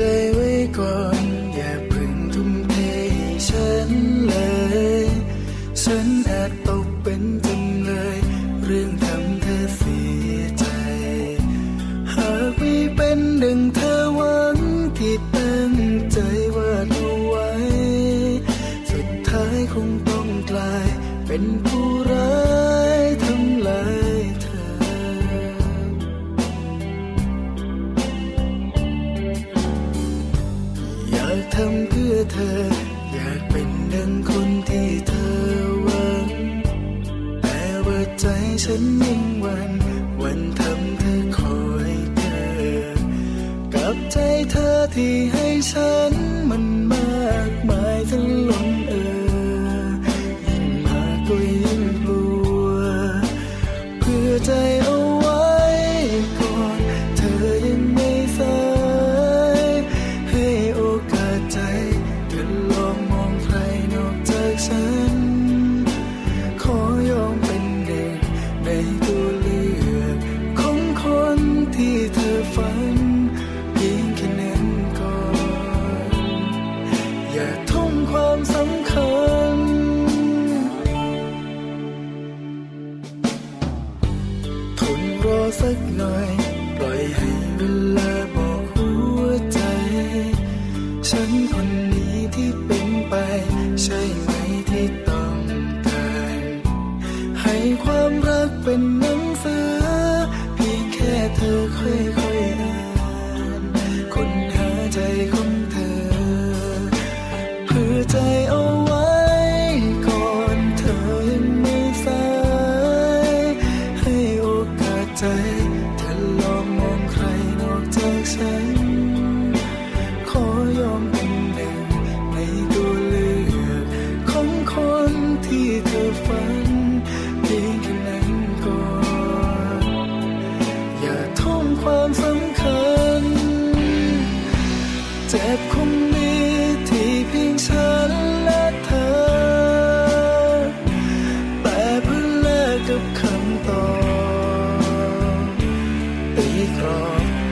จไว้ก่อน อย่าพึ่งทุ่มเทให้ฉันเลย ฉันอาจตกเป็นจำเลย เรื่องทำเธอเสียใจ หากไม่เป็นดังเธอหวังที่ตั้งใจวาดเอาไว้ สุดท้ายคงต้องกลายเป็นผู้ร้าย ทำเพื่อเธอ อยากเป็นดังคนที่เธอหวังแต่ว่าใจฉันยังหวันวันทำเธอคอยเธอ กับใจเธอที่ให้ฉันมันมากมายจนล้นเออยิ่งมากก็ยิ่งกลัว เพื่อใจ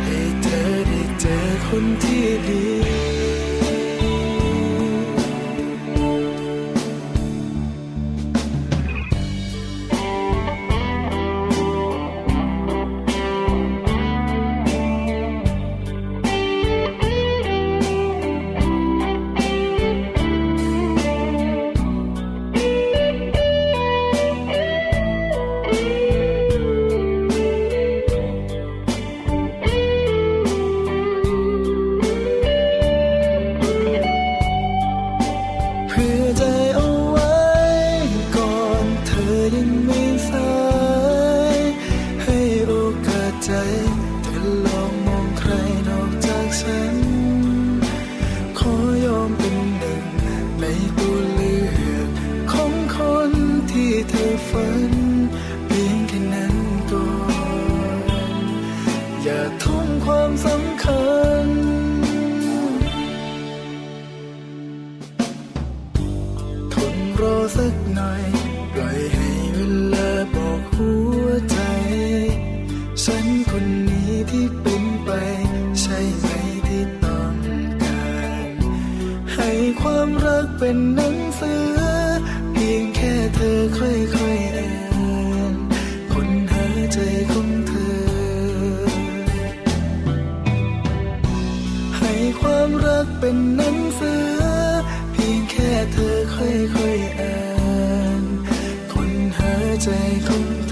ให้เธอได้เจอคนที่ดี อย่าทุ่มความสำคัญ ทนรอสักหน่อย ปล่อยให้เวลาบอกหัวใจ ฉันคนนี้ที่เป็นไป ใช่ไหมที่ต้องการ ให้ความรักเป็นหนังสือ เพียงแค่เธอค่อยๆอ่านคนหาใจข รักเป็นหนังสือ เพียงแค่เธอค่อยๆอ่าน คนหาใจของเธ